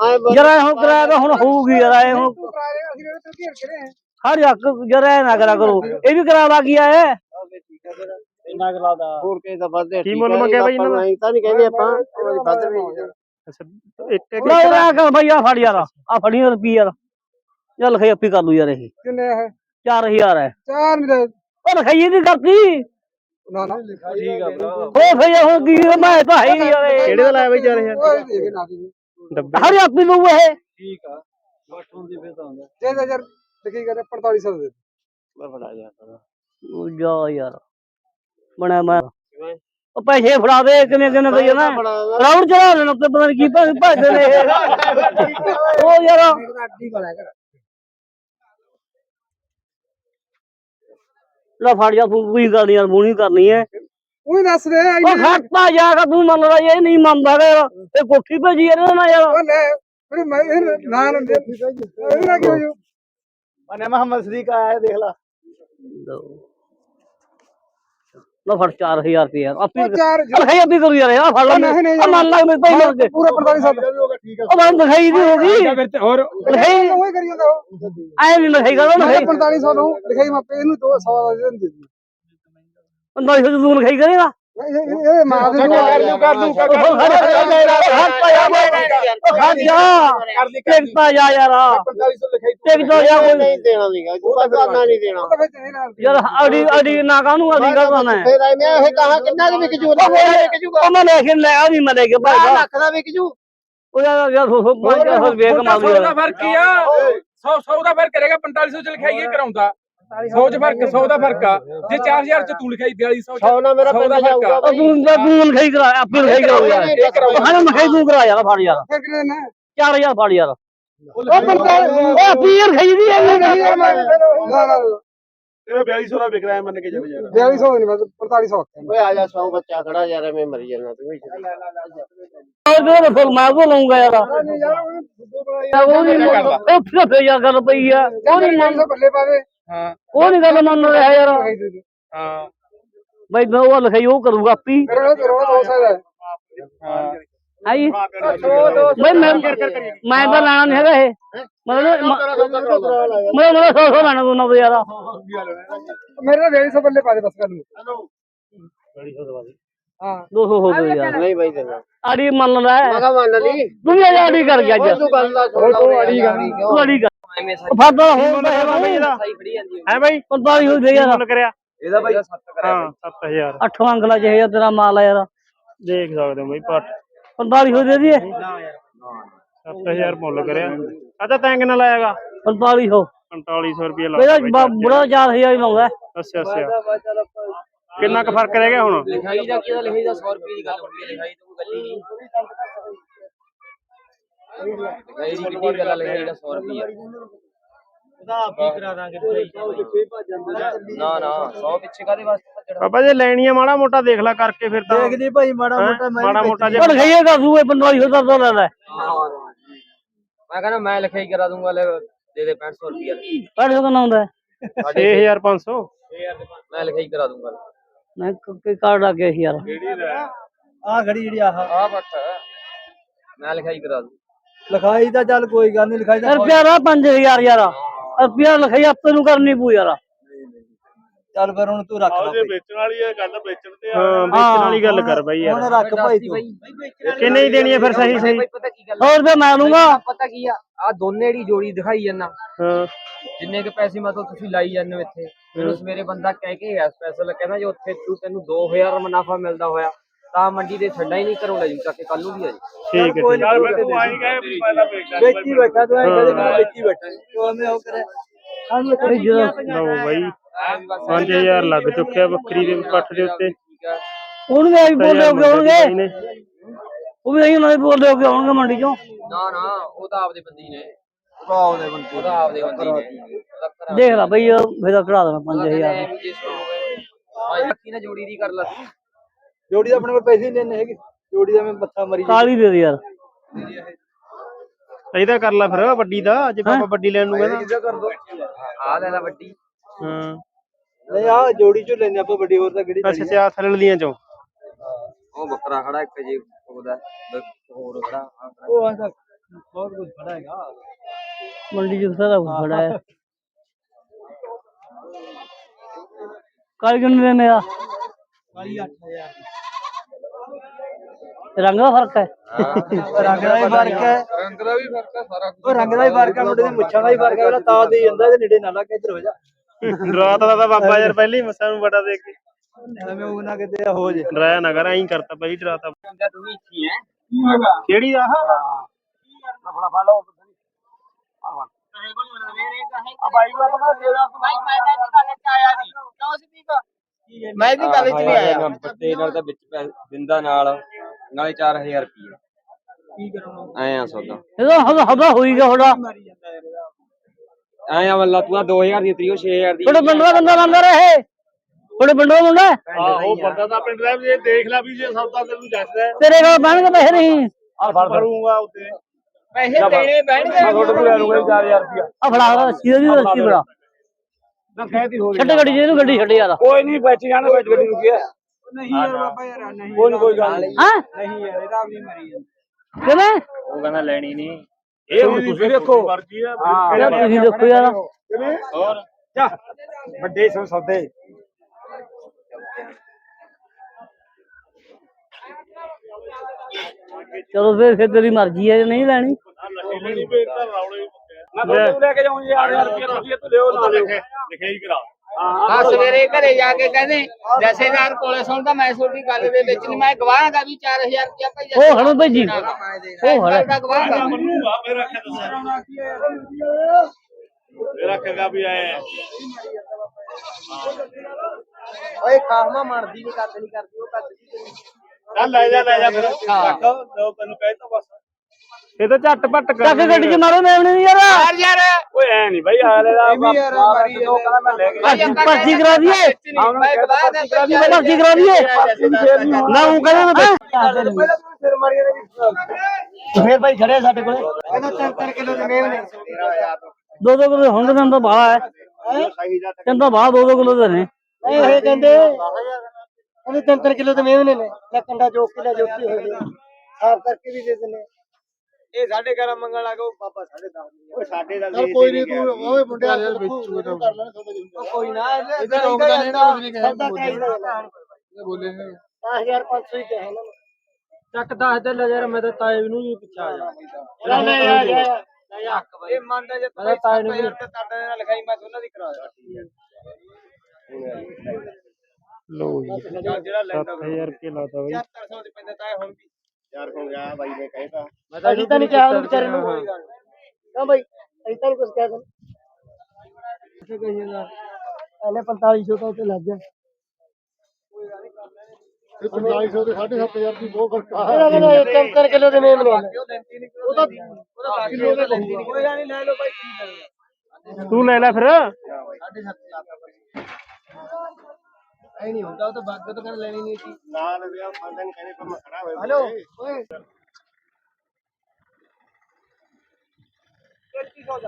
ਯਾਰ ਐ ਹੁਣ ਕਿਰਾਇਆ ਤਾਂ ਹੁਣ ਹੋਊਗੀ ਯਾਰ ਐ ਹੁਣ ਕੇ ਹਰ ਇੱਕ ਯਾਰ ਐ ਨਾ ਕਰਾ ਕਰੋ। ਇਹ ਵੀ ਕਰਾਵਾ ਗਿਆ ਹੈ ਇੰਨਾ ਕੁ ਲਾਦਾ। ਹੋਰ ਕਿਸੇ ਦਾ ਵੱਧਦੇ ਕੀ ਮੁੱਲ ਮੰਗਿਆ ਬਾਈ ਇਹਨਾਂ ਦਾ? ਤਾਂ ਨਹੀਂ ਕਹਿੰਦੇ ਆਪਾਂ ਵੱਧ ਵੀ ਅੱਛਾ ਇੱਕ ਇੱਕ ਲੈ ਲੈ ਕਰ ਬਈ ਆ ਫੜ ਯਾਰ ਆ ਫੜੀ ਰੁਪਈ ਯਾਰ। ਚੱਲ ਲਿਖਾਈ ਆਪੀ ਕਰ ਲੂ ਯਾਰ ਇਹ। ਕਿੰਨੇ ਹੈ 4000 ਹੈ। ਚਾਰ ਮਿਲੇ ਉਹ ਲਿਖਾਈ ਨਹੀਂ ਕਰਤੀ ਨਾ ਨਾ। ਠੀਕ ਆ ਭਰਾ। ਉਹ ਫੇਰ ਹੁਣ ਕੀ ਮੈਂ ਤਾਂ ਹੈ ਹੀ ਨਹੀਂ ਯਾਰ। ਕਿਹੜੇ ਦਾ ਲਾਇਆ ਬਾਈ 4000 ਉਹ ਦੇ ਦੇ ਨਾ ਦੇ ਡੱਬੇ। ਹਰ ਆਪੀ ਲਊ ਇਹ। ਠੀਕ ਆ ਬਸ ਹੁੰਦੀ ਫੇਰ ਤਾਂ ਹੁੰਦਾ ਦੇ ਦੇ ਯਾਰ ਲਿਖੀ ਕਰੇ 4500 ਦੇ ਦੇ। ਫੜਾ ਜਾ ਉਹ ਜਾ ਯਾਰ ਬਣਾ ਮੈਂ। ਉਹ ਪੈਸੇ ਫੜਾ ਦੇ ਕਿਵੇਂ ਕਿਵੇਂ ਕਰੀ ਨਾ। ਰਾਉਣ ਚੜਾ ਲੈਣਾ ਤੇ ਪਤਾ ਨਹੀਂ ਕੀ ਭੱਜ ਭੱਜਦੇ ਨੇ ਇਹ। ਉਹ ਯਾਰ। ਲੈ ਫੜ ਜਾ ਤੂੰ ਕੋਈ ਗੱਲ ਨੀ ਯਾਰ ਬੂਣੀ ਕਰਨੀ ਹੈ। ਉਹੀ ਦੱਸ ਦੇ ਉਹ ਜਾ ਕੇ ਤੂੰ ਮੰਨ ਲੈ ਇਹ ਨਹੀਂ ਮੰਨਦਾ ਯਾਰ ਇਹ ਕੋਠੀ ਭੇਜੀ ਇਹਨੇ ਨਾ ਯਾਰ। ਉਹ ਲੈ ਫਿਰ ਮੈਂ ਇਹ ਨਾ ਨਾ ਦੇ ਇਹ ਨਾ ਕਿਉਂ ਜੋ? ਮਨੇ ਮੁਹੰਮਦ ਸਦੀਕ ਆਇਆ ਦੇਖ ਲਾ। ਲੈ ਫੜ 4000 ਰੁਪਏ ਯਾਰ ਆਪੀ ਲਿਖਾਈ ਆਪੀ ਕਰੂ ਯਾਰ ਆ ਫੜ ਲੈ ਨਹੀਂ, ਨਹੀਂ, ਮੰਨ ਲੈ ਮੇਰੇ ਭਾਈ ਮਰ ਕੇ ਪੂਰਾ 4500 ਠੀਕ ਆ। ਉਹ ਮੈਂ ਲਿਖਾਈ ਦੀ ਹੋ ਗਈ। ਹੋਰ। ਲਿਖਾਈ ਉਹੀ ਕਰੀ ਜਾਂਦਾ ਉਹ। ਐ ਨਹੀਂ ਲਿਖਾਈ ਕਰਦਾ ਲਿਖਾਈ 4500 ਨੂੰ ਲਿਖਾਈ ਮੈਂ ਇਹਨੂੰ 200 ਦਾ ਦੇ ਦਿੰਦੀ ਪੰਦਰਾਂ ਸੌ ਤੂੰ ਲਿਖਾਈ ਕਰੇਗਾ। ਇਹ ਇਹ- ਇਹ ਮਾਂ ਦੇ ਕਰ ਦੂ ਕਰ ਦੂ। ਕਰ ਉਹ ਖੜ ਖੜਤਾ ਜਾ ਖੜ ਜਾ ਟਿਕਤਾ ਜਾ ਯਾਰ। 4500 ਲਿਖਾਈ ਟਿਕਤਾ ਜਾ ਕੋਈ। ਨਹੀਂ ਦੇਣਾ ਨਹੀਂਗਾ ਤੂੰ ਤਾਂ ਕਰਨਾ ਨਹੀਂ ਦੇਣਾ। ਤਾਂ ਵਿੱਚ ਨਹੀਂ ਨਾ ਯਾਰ ਅੜੀ ਅੜੀ ਨਾ ਕਾਹਨੂੰ ਅੜੀ ਕਰਦਾ ਮੈਂ ਫੇਰ ਆਈ ਮੈਂ ਇਹ ਕਹਾ ਕਿੰਨਾ ਦੀ ਵਿਕ ਜੂ ਵਿਕ ਜੂਗਾ। ਉਹ ਮੈਂ ਲੈ ਕੇ ਲੈ ਆ ਨਹੀਂ ਮੈਂ ਲੈ ਕੇ ਭਾਈ ਲੱਖ ਦਾ ਵਿਕ ਜੂ। ਉਹ ਯਾਰ ਯਾਰ ਹੋ ਹੋ ਪੰਜ ਹਜ਼ਾਰ ਵੇਖ ਮਾਰ ਸੌ ਦਾ ਯਾਰ ਫ਼ਰਕ ਕੀ ਆ। 100 100 ਦਾ ਫ਼ਰਕ ਕਰੇਗਾ 4500 ਚ ਲਿਖਾਈਏ ਕਰਾਉਂਦਾ। 100 ਚ ਫ਼ਰਕ 100 ਦਾ ਫ਼ਰਕ ਆ। ਜੇ 4000 ਚ ਤੂੰ ਲਿਖਾਈ 4200 ਚ 100 ਨਾ ਮੇਰਾ ਸੌ ਪਿੰਡ ਦਾ ਫ਼ਰਕ ਜਾਊਗਾ ਤੂੰ ਤਾਂ ਤੂੰ ਲਿਖਾਈ ਕਰਾ ਆਪੇ ਲਿਖਾਈ ਯਾਰ ਇਹ ਕਰਾਉਂਦਾ ਹਾਂ ਲਿਖਾਈ ਤੂੰ ਕਰਾ ਯਾਰ ਫੜ ਯਾਰ। ਫਿਰ ਕਿਹਨੇ ਨਾ? 4000 ਫੜ ਯਾਰ। ਉਹ 45 ਉਹ ਆਪੀ ਯਾਰ ਖਾਈ ਦੀ ਐ ਨਹੀਂ ਯਾਰ ਮੈਂ ਨਾ ਨਾ ਤੇਰਾ 4200 ਦਾ ਵਿਕ ਰਿਹਾ ਮੰਨ ਕੇ ਚੱਲ ਯਾਰ। 4200 ਨਹੀਂ ਬਸ 4500 ਓਏ ਆ ਜਾ 100 ਬੱਚਾ ਖੜਾ ਯਾਰ ਐਵੇਂ ਮਰੀ ਜਾਣਾ ਤੂੰ ਵੀ। ਉਹ ਦੇ ਫਿਰ ਮੈਂ ਉਹ ਲਊਂਗਾ ਯਾਰ। ਉਹ ਨਹੀਂ ਉਹ ਫਿਰ ਫਿਰ ਯਾਰ ਗੱਲ ਪਈ ਆ। ਉਹ ਨਹੀਂ ਮੰਨ ਬੱਲੇ ਪਾਵੇ ਹਾਂ। ਉਹ ਨਹੀਂ ਗੱਲ ਮੰਨ ਰਿਹਾ ਯਾਰ। ਹਾਂ। ਬਈ ਮੈਂ ਉਹ ਲਿਖਾਈ ਉਹ ਕਰੂਗਾ ਆਪੀ। ਫਿਰ ਉਹ ਰੋਣਾ ਬਹੁਤ ਸਕਦਾ ਹੈ। ਹਾਂ। ਆਈ ਬਈ ਮੈਂ ਮੈਂ ਤਾਂ ਲੈਣਾ ਨਹੀਂ ਹੈਗਾ ਇਹ। ਮਤਲਬ ਮੈਂ ਮੈਂ ਸੌ ਸੌ ਲੈਣਾ ਦੋਨਾਂ ਤੋਂ ਯਾਰ। ਮੇਰੇ ਨਾਲ 4200 ਬੱਲੇ ਪਾ ਦੇ ਬਸ ਕਰ ਨੂੰ। ਹਾਂ। 200 ਹੋ ਗਏ ਯਾਰ। ਨਹੀਂ ਬਾਈ ਦੇਣਾ ਆੜੀ ਮੰਨ ਲੈ। ਮੈਂ ਮੰਨ ਲਈ। ਤੂੰ ਵੀ ਆੜੀ ਕਰ ਗਿਆ ਅੱਜ। ਤੂੰ ਗੱਲ ਦਾ ਉਹ ਤੋਂ ਅੜੀ ਫਾਦਾ ਹੋ ਬਾਈ ਇਹਦਾ? ਹੈ ਬਾਈ? 45 ਹੋ ਗਏ ਯਾਰ ਮੁੱਲ ਕਰਿਆ? ਇਹਦਾ ਬਾਈ 7 ਕਰਿਆ ਹਾਂ। 7000 ਅੱਠ ਮੰਗਲਾ ਜਿਹੇ ਤੇਰਾ ਮਾਲ ਆ ਯਾਰ। ਦੇਖ ਸਕਦੇ ਹੋ ਬਾਈ ਪੱਟ। 45 ਹੋ ਦੇ ਦੀ 7000 ਮੁੱਲ ਕਰਿਆ। ਅੱਛਾ ਤੈਂ ਕਿੰਨਾ ਲਾਇਆਗਾ? 4500 4500 ਰੁਪਏ ਲਾਇਆ ਬਾਈ ਬੁੜਾ 4000 ਹੀ ਲਾਉਂਦਾ। ਅੱਛਾ ਅੱਛਾ। ਕਿੰਨਾ ਕੁ ਫ਼ਰਕ ਰਹਿ ਗਿਆ ਹੁਣ? ਲਿਖਾਈ ਦਾ ਕੀ ਲਿਖਾਈ ਦਾ 100 ਰੁਪਏ ਦੀ ਗੱਲ ਹੁੰਦੀ ਹੈ ਲਿਖਾਈ ਤਾਂ ਕੋਈ ਗੱਲ ਹੀ ਨਹੀਂ। ਕਿੰਨੀ ਗੱਲ 100 ਰੁਪਏ ਨਾ ਨਾ 100 ਪਿੱਛੇ ਕਾਦੇ ਵਾਸਤੇ ਭੱਜਣਾ? ਬਾਬਾ ਜੇ ਲੈਣੀ ਆ ਮਾੜਾ ਮੋਟਾ ਦੇਖ ਲੈ ਕਰਕੇ ਫਿਰ ਤਾਂ ਦੇਖ ਲਈ ਭਾਈ ਮਾੜਾ ਹੈਂ? ਮੋਟਾ ਮੈਂ ਮਾੜਾ ਮੋਟਾ ਜੇ ਪਰ ਖਈਏ ਦਾ ਸੂਏ 4500 ਦਾ ਤਾਂ ਲੈ ਲੈ ਮੈਂ ਕਹਿੰਦਾ ਮੈਂ ਲਿਖਾਈ ਕਰਾ ਦੂੰਗਾ ਲੈ ਦੇ ਦੇ 6500 ਰੁਪਏ ਪੜ ਸਕਦਾ ਨਾ ਹੁੰਦਾ? 6500 ਮੈਂ ਲਿਖਾਈ ਕਰਾ ਦੂੰਗਾ। ਮੈਂ ਕੋਈ ਕਾਰਡ ਆ ਗਿਆ ਸੀ ਯਾਰ। ਆ ਖੜੀ ਜਿਹੜੀ ਆਹ। ਆ ਬੱਟ ਮੈਂ ਲਿਖਾਈ ਕਰਾ ਦੂੰ। ਲਿਖਾਈ ਤਾਂ ਚੱਲ ਕੋਈ ਗੱਲ ਨਹੀਂ ਲਿਖਾਈ ਤਾਂ ਰੁਪਿਆ ਦਾ 5000 ਯਾਰ। ਰੁਪਿਆ ਲਿਖਾਈ ਆਪੇ ਨੂੰ ਕਰਨੀ ਪੂ ਯਾਰ। ਚੱਲ ਫਿਰ ਹੁਣ ਤੂੰ ਰੱਖ ਲੈ ਭਾਈ। ਵੇਚਣ ਵਾਲੀ ਹੈ ਗੱਲ ਵੇਚਣ ਤੇ ਹਾਂ ਵੇਚਣ ਵਾਲੀ ਗੱਲ ਕਰ ਬਾਈ ਹੁਣ ਯਾਰ ਰੱਖ ਭਾਈ ਤੂੰ। ਕਿੰਨੇ ਦੀ ਦੇਣੀ ਹੈ ਫਿਰ ਸਹੀ ਸਹੀ? ਭਾਈ ਪਤਾ ਕੀ ਗੱਲ 100 ਰੁਪਏ ਮੈਂ ਲੂੰਗਾ ਪਤਾ ਕੀ ਆ? ਆ ਦੋਨੇ ਦੀ ਜੋੜੀ ਦਿਖਾਈ ਜਾਂਦਾ। ਹਾਂ। ਜਿੰਨੇ ਕੇ ਪੈਸੇ ਮਤਲਬ ਤੁਸੀਂ ਲਾਈ ਜਾਂਦੇ ਹੋ ਇੱਥੇ। ਮੈਨੂੰ ਸਵੇਰੇ ਬੰਦਾ ਕਹਿ ਕੇ ਗਿਆ ਸਪੈਸ਼ਲ ਕਹਿੰਦਾ ਜੇ ਉੱਥੇ ਤੂੰ ਤੈਨੂੰ 2000 ਮੁਨਾਫਾ ਮਿਲਦਾ ਹੋਇਆ ਤਾਂ ਮੰਡੀ ਦੇ ਛੱਡਾ ਹੀ ਨਹੀਂ ਕਰੋ ਲੈ ਜੂ ਚੱਕ ਕੇ ਕੱਲ ਨੂੰ ਵੀ ਆ ਜੀ ਠੀਕ ਹੈ ਠੀਕ ਹੈ। ਤੂੰ ਆਈ ਕਹੇ ਪਹਿਲਾਂ ਵੇਚੀ ਬੈਠਾ ਤੂੰ ਐਂ ਕਦੇ ਮੈਂ ਵੇਚੀ ਬੈਠਾ। ਤੂੰ ਐਵੇਂ ਉਹ ਕਰੇ? ਸਾਨੂੰ ਜਦੋਂ ਲਓ ਬਾਈ 5000 ਲੱਗ ਚੁੱਕਿਆ ਬੱਕਰੀ ਦੇ ਪੱਠ ਦੇ ਉੱਤੇ। ਹੁਣ ਵੀ ਆਈ ਬੋਲੇ ਹੋ ਬਾਈ ਆਉਣਗੇ ਨੇ। ਉਹ ਵੀ ਉਹਨਾਂ ਦੇ ਬੋਲੇ ਹੋ ਆਉਣਗੇ ਮੰਡੀ ਚੋਂ। ਨਾ ਨਾ ਉਹ ਤਾਂ ਆਪਦੇ ਬੰਦੀ ਨੇ। ਵਾਹ ਦੇ ਬੰਦੇ ਉਹਦਾ ਆਪਦੇ ਬੰਦੀ ਨੇ। ਘਰਾਂ ਦੇਖ ਲੈ ਬਈ ਫੇਰ ਤਾਂ ਕਢਾ ਦੇਣਾ 5000 ਐਵੇਂ ਜੇ ਸੁਣੋਗੇ ਭਾਈ ਲੱਕੀ ਨਾ ਜੋੜੀ ਦੀ ਕਰ ਲਾ। ਤੂੰ ਜੋੜੀ ਦਾ ਆਪਣੇ ਕੋਲ ਪੈਸੇ ਨਹੀਂ ਲੈਣੇ ਹੈਗੇ। ਜੋੜੀ ਦਾ ਮੈਂ ਮੱਥਾ ਮਰੀ ਕਾਲੀ ਦੇ ਦੇ ਯਾਰ? ਇਹਦਾ ਕਰ ਲੈ ਫਿਰ ਵੱਡੀ ਦਾ ਜੇ ਪਾਪਾ ਵੱਡੀ ਲੈਣ ਨੂੰ ਕਹਿੰਦਾ। ਕਰ ਦੋ। ਆ ਲੈ ਲੈ ਵੱਡੀ। ਹਾਂ। ਨਹੀਂ ਆ ਜੋੜੀ ਚੋਂ ਲੈਣੇ ਆਪਾਂ ਵੱਡੀ ਹੋਰ ਤਾਂ ਕਿਹੜੀ ਅੱਛਾ ਅੱਛਾ ਆਹ ਥੱਲੇ ਲੀਆਂ ਚੋਂ। ਉਹ ਬੱਕਰਾ ਖੜਾ ਇੱਕ ਜੇ ਉਹਦਾ ਬ- ਹੋਰ ਖੜਾ ਆਹ ਖੜਾ। ਉਹ ਆ ਤਾਂ ਬਹੁਤ ਕੁਝ ਖੜਾ ਹੈਗਾ। ਮੰਡੀ ਚ ਸਾਰਾ ਕੁਛ ਖੜਾ ਹੈ। ਕੱਲ ਕਿੰਨੇ ਦੇ? ਮੇਰਾ ਕਾਲੀ 8000 ਰੰਗ ਦਾ ਫ਼ਰਕ ਹੈ। ਰੰਗ ਦਾ ਵੀ ਫ਼ਰਕ ਹੈ। ਰੰਗ ਦਾ ਵੀ ਫ਼ਰਕ ਆ ਸਾਰਾ ਉਹ ਰੰਗ ਦਾ ਵੀ ਫ਼ਰਕ ਹੈ ਮੁੰਡੇ ਦੀ ਮੁੱਛਾਂ ਦਾ ਵੀ ਫ਼ਰਕ ਹੈ ਉਹਦਾ ਤਾਂ ਦੇ ਜਾਂਦਾ ਇਹਦੇ ਨੇੜੇ ਨਾ ਲਾ ਕੇ ਇੱਧਰ ਹੋ ਜਾ। ਰਾਤ ਦਾ ਤਾਂ ਬਾਬਾ ਯਾਰ ਪਹਿਲੀ ਮੱਸਾਂ ਨੂੰ ਬੜਾ ਦੇ ਕੇ। ਐਵੇਂ ਉਹ ਨਾ ਕਿਤੇ ਹੋ ਜੇ। ਡਰਾਇਆ ਨਾ ਕਰ ਐਂ ਕਰਤਾ ਪਹਿਲੀ ਡਰਾਤਾ ਤੂੰ ਵੀ ਇੱਥੇ ਹੈ ਕਿਹੜੀ ਆਹ ਮੈਂ ਵੀ ਗੱਲ ਚ ਨਹੀਂ ਆਇਆ। ਬੱਤੇ ਨਾਲ ਤਾਂ ਵਿੱਚ ਦਿੰਦਾ ਨਾਲ। ਨਾਲੇ 4000 ਰੁਪਏ ਕੀ ਕਰਾਉਣਾ? ਐ ਆ ਸੌਦਾ। ਇਹਦਾ ਹਵਾ ਹਵਾ ਹੋਈ ਗਿਆ ਥੋੜਾ ਮਾਰੀ ਜਾਂਦਾ ਯਾਰ ਇਹਦਾ? ਐ ਆ ਵੱਲਾ ਤੂੰ ਆ 2000 ਦੀ ਤਰੀ ਉਹ 6000 ਦੀ ਥੋੜੇ ਦਾ ਬੰਦਾ ਲੰਦਾ ਰਹੇ ਥੋੜੇ ਦਾ ਮੁੰਡਾ? ਹੈ। ਉਹ ਬੰਦਾ ਤਾਂ ਆਪਣੇ ਡਰਾਈਵਰ ਜੇ ਦੇਖ ਲੈ ਵੀ ਜੇ ਸੌਦਾ ਤੈਨੂੰ ਜੱਜਦਾ ਤੇਰੇ ਕੋਲ ਬਹਿਣਗੇ ਪੈਸੇ ਨਹੀਂ। ਕਰੂੰਗਾ ਉੱਤੇ। ਪੈਸੇ ਦੇਣੇ ਬਹਿਣਗੇ। ਮੈਂ ਤੁਹਾਡੇ ਕੋਲ ਲੈ ਲੂੰਗਾ 4000 ਰੁਪਇਆ ਆ ਫੜਾ ਰੱਸੀ ਦੀ ਰੱਸੀ ਫੜਾ। ਨਾ ਕਹਿਤੀ ਹੋ ਛੱਡ ਗੱਡੀ ਜਿਹਨੂੰ ਗੱਡੀ ਛੱਡ ਯਾਰ। ਕੋਈ ਨਹੀਂ ਬਚ ਜਾਣਾ ਬਚ ਗੱਡੀ ਨੂੰ ਕੀ ਹੈ। ਨਹੀਂ ਯਾਰ ਬਾਬਾ ਯਾਰ ਨਹੀਂ ਕੋਈ ਕੋਈ ਗੱਲ ਨਹੀਂ ਹਾਂ? ਨਹੀਂ ਯਾਰ ਇਹਦਾ ਵੀ ਮਰੀ ਜਾਂਦਾ। ਕਿਵੇਂ? ਉਹ ਕਹਿੰਦਾ ਲੈਣੀ ਨਹੀਂ ਇਹ ਤੁਸੀਂ ਦੇਖੋ ਮਰਜ਼ੀ ਆ ਯਾਰ ਤੁਸੀਂ ਦੇਖੋ ਯਾਰ। ਹੋਰ? ਜਾ। ਵੱਡੇ ਸੌ ਸੌਦੇ। ਚਲੋ ਫਿਰ ਫਿਰ ਤੇਰੀ ਮਰਜ਼ੀ ਹੈ ਜੇ ਨਹੀਂ ਲੈਣੀ। ਮੈਂ ਤੁਹਾਨੂੰ ਲੈ ਕੇ ਜਾਊਂ 1000 ਰੁਪਇਆ ਤੁਸੀਂ ਲਿਓ ਨਾ ਲਿਓ ਲਿਖਿਆ ਹੀ ਕਰਾ। ਆ ਸਵੇਰੇ ਘਰੇ ਜਾ ਕੇ ਕਹਿੰਦੇ ਜਥੇਦਾਰ ਕੋਲੇ ਸੁਣਦਾ ਮੈਂ ਤੁਹਾਡੀ ਗੱਲ ਦੇ ਵਿੱਚ ਨਹੀਂ ਮੈਂ ਗਵਾਹਾਂ ਦਾ ਵੀ 4000 ਰੁਪਇਆ ਭਾਈ ਉਹ ਹਣੋ ਭਾਜੀ ਉਹ ਹਣ। ਦਾ ਗਵਾਹ ਦਾ। ਮੰਨੂਗਾ ਮੇਰਾ ਰੱਖਿਆ ਦੱਸਿਆ ਮੇਰਾ ਰੱਖੇਗਾ ਵੀ ਆਏ ਓਏ ਕਾਹਮਾ ਮਰਦੀ ਨਹੀਂ ਕਰਦ ਨਹੀਂ ਕਰਦੀ ਉਹ ਕਰਦੀ। ਚੱਲ ਲੈ ਜਾ ਲੈ ਜਾ ਫਿਰ। ਰੱਖ ਜੋ ਤੈਨੂੰ ਕਹਿਤਾ ਬਸ। ਇਹ ਤਾਂ ਝੱਟ ਪੱਟ ਚੱਕ ਗੱਡੀ ਚ ਮਾਰੋ ਮੈਂ ਨਹੀਂ ਯਾਰ। ਯਾਰ ਯਾਰ। ਓਏ ਐ ਨਹੀਂ ਬਈ ਆਲੇ ਦਾ ਤੋਂ ਕਹਿੰਦਾ ਮੈਂ ਲੈ ਕੇ ਪਰਚੀ ਪਰਚੀ ਕਰਾ ਦਈਏ। ਦਾ ਪਰਚੀ ਕਰਾ ਦਈਏ। ਨਾ ਉਹ ਕਹਿੰਦਾ ਮੈਂ ਫਿਰ ਮਾਰੀ ਫੇਰ ਭਾਈ ਖੜੇ ਸਾਡੇ ਕੋਲੇ। ਕਹਿੰਦਾ 3 ਕਿਲੋ ਦੇ ਮੇਵ ਨੇ। ਦੋ ਦੋ ਕਿਲੋ ਹੁਣ ਤਾਂ ਬਾਹਲਾ ਹੈ। ਕਹਿੰਦਾ ਬਾਹਰ ਦੋ ਦੋ ਕਿਲੋ ਦੇ ਨੇ। ਇਹ ਕਹਿੰਦੇ ਕਹਿੰਦੇ 3 ਕਿਲੋ ਦੇ ਮੇਵ ਨੇ। ਲੈ ਕੰਡਾ ਜੋਕ ਕੇ ਲੈ ਜੋਤੀ ਹੋ ਗਈ ਸਾਫ਼ ਕਰਕੇ ਵੀ ਦੇ ਦਿੰਦੇ ਇਹ ਸਾਡੇ ਘਰ ਮੰਗਣ ਲੱਗਾ ਉਹ ਸਾਡੇ ਦਾ ਓਏ ਸਾਡੇ ਦਾ ਕੋਈ ਨਹੀਂ ਤੂੰ ਓਏ ਮੁੰਡਿਆ ਯਾਰ ਵਿੱਚੂ ਕਰ ਲੈਣਾ ਕੋਈ ਨਾ ਇਹਦਾ ਰੋਕਦਾ ਨਹੀਂ ਨਾ ਕੁਝ ਨਹੀਂ ਚਾਹੀਦਾ। ਬੋਲੇ ਨੇ। 10500 ਹੀ ਕਿਹਾ ਨਾ। ਚੱਕ ਦੱਸ ਦੇ ਲੈ ਯਾਰ ਮੈਂ ਤਾਂ ਤਾਏ ਨੂੰ ਵੀ ਪੁੱਛਿਆ ਜਾ ਲੈ ਜਾ ਜਾ। ਇਹ ਮੰਨਦਾ ਜੇ ਤੂੰ ਤਾਏ ਨੂੰ ਤੁਹਾਡੇ ਨਾਲ ਲਿਖਾਈ ਮੈਂ ਉਹਨਾਂ ਦੀ ਕਰਾ ਦਿਆਂ ਲੋ ਜੀ 7000 ਰੁਪਏ ਲਾਤਾ ਬਈ। 7400 ਦੇ ਪੈਂਦੇ ਤਾਏ ਹੁਣ ਵੀ। ਯਾਰ ਕੋਲ ਗਿਆ ਬਾਈ ਨੇ ਕਹਿਤਾ ਮੈਂ ਤਾਂ ਤਾਂ ਨਹੀਂ ਕਿਹਾ ਉਹਨੂੰ ਵਿਚਾਰੇ ਨੂੰ ਕੋਈ ਗੱਲ। ਕਿਉਂ ਭਾਈ ਅਸੀਂ ਤਾਂ ਕੁਝ ਕਹਿ ਸਕਦੇ ਕਿੱਥੇ ਕਹੀ ਜਾਂਦਾ ਇਹਨੇ 4500 ਤੋਂ ਤੇ ਲੱਗ ਗਿਆ। 4500 ਤੇ 7500 ਦੀ ਬਹੁਤ ਫ਼ਰਕ ਆ। ਇਹਦਾ ਕਹਿੰਦਾ ਤਿੰਨ ਤਿੰਨ ਕਿਲੋ ਦੇ ਮੇਮ ਨੇ ਉਹਦਾ ਉਹਦਾ ਕਿਲੋ ਦੇ ਲੈਂਦੀ ਨਹੀਂ ਕੋਈ ਗੱਲ ਨਹੀਂ ਲੈ ਲਓ ਕਰਨਾ ਤੂੰ ਲੈ ਲੈ ਫਿਰ। ਐ ਨਹੀਂ ਹੁੰਦਾ ਉਹ ਤਾਂ ਬਾਗ ਤੋਂ ਕਹਿੰਦਾ ਲੈਣੀ ਨਹੀਂ ਸੀ। ਨਾਲ ਵਿਆਹ ਫਾਂਦਾ ਨਹੀਂ ਕਹਿੰਦੇ ਪਰ ਮੈਂ ਖੜਾ ਹੋਇਆ ਹੈਲੋ ਓਏ। ਕੀ ਕਹੋ